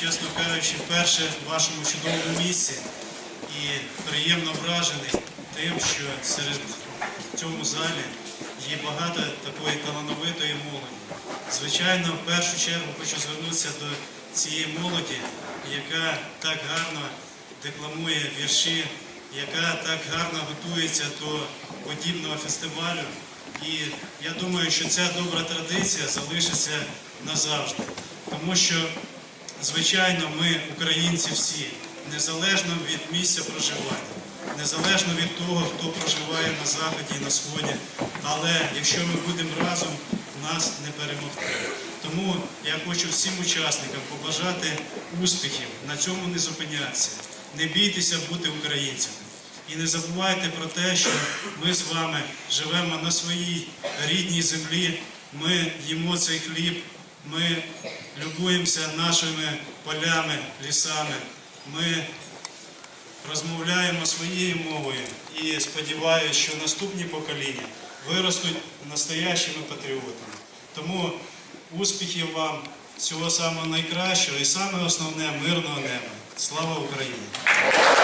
чесно кажучи, вперше в вашому чудовому місці і приємно вражений тим, що серед цьому залі є багато такої талановитої молоді. Звичайно, в першу чергу хочу звернутися до цієї молоді, яка так гарно декламує вірші, яка так гарно готується до подібного фестивалю. І я думаю, що ця добра традиція залишиться назавжди. Тому що, звичайно, ми, українці всі, незалежно від місця проживання, незалежно від того, хто проживає на заході і на сході. Але якщо ми будемо разом, нас не перемогти. Тому я хочу всім учасникам побажати успіхів, на цьому не зупинятися. Не бійтеся бути українцями. І не забувайте про те, що ми з вами живемо на своїй рідній землі, ми їмо цей хліб, ми любуємося нашими полями, лісами, ми розмовляємо своєю мовою і сподіваюся, що наступні покоління виростуть настоящими патріотами. Тому успіхів вам, всього самого найкращого і саме основне мирного неба. Слава Україні!